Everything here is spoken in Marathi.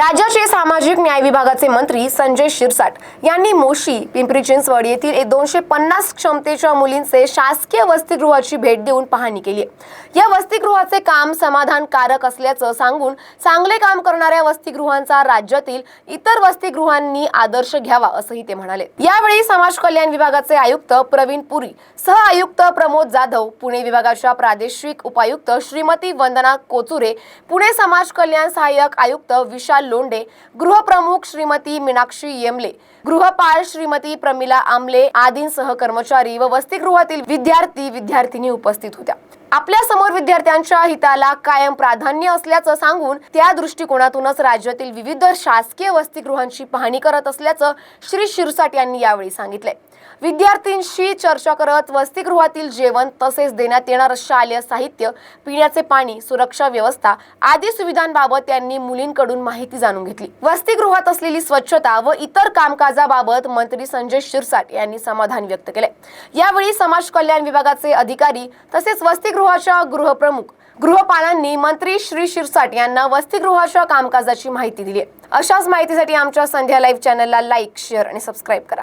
राज्याचे सामाजिक न्याय विभागाचे मंत्री संजय शिरसाट यांनी मोशी पिंपरी चिंचवड येथील दोनशे पन्नास क्षमतेच्या मुलींचे शासकीय वसतिगृहाची भेट देऊन पाहणी केली या वसतिगृहाचे काम समाधानकारक असल्याचं सांगून चांगले काम करणाऱ्या वसतिगृहांचा राज्यातील इतर वसतिगृहांनी आदर्श घ्यावा असंही ते म्हणाले. यावेळी समाज कल्याण विभागाचे आयुक्त प्रवीण पुरी सह आयुक्त प्रमोद जाधव पुणे विभागाच्या प्रादेशिक उपायुक्त श्रीमती वंदना कोचुरे पुणे समाज कल्याण सहाय्यक आयुक्त विशाल लोंडे गृहप्रमुख श्रीमती मीनाक्षी येमले गृहपाल श्रीमती प्रमिला आमले आदींसह कर्मचारी व वसतिगृहातील विद्यार्थी विद्यार्थिनी उपस्थित होत्या. आपल्यासमोर विद्यार्थ्यांच्या हिताला कायम प्राधान्य असल्याचं सांगून त्या दृष्टिकोनातूनच राज्यातील विविध शासकीय वसतिगृहांची पाहणी करत असल्याचं श्री शिरसाट यांनी यावेळी सांगितलंय. विद्यार्थ्यांशी चर्चा करत वसतिगृहातील जेवण तसेच देण्यात येणारं शालेय साहित्य पिण्याचे पाणी सुरक्षा व्यवस्था आदी सुविधांबाबत त्यांनी मुलींकडून माहिती जाणून घेतली. वसतिगृहात असलेली स्वच्छता व इतर कामकाजाबाबत मंत्री संजय शिरसाट यांनी समाधान व्यक्त केले यावेळी समाज कल्याण विभागाचे अधिकारी तसेच वसतिगृहाच्या गृहप्रमुख गृहपालांनी मंत्री श्री शिरसाट यांना वसतिगृहाच्या कामकाजाची माहिती दिली अशाच माहितीसाठी आमच्या संध्या लाईव्ह चॅनलला लाईक शेअर आणि सबस्क्राईब करा.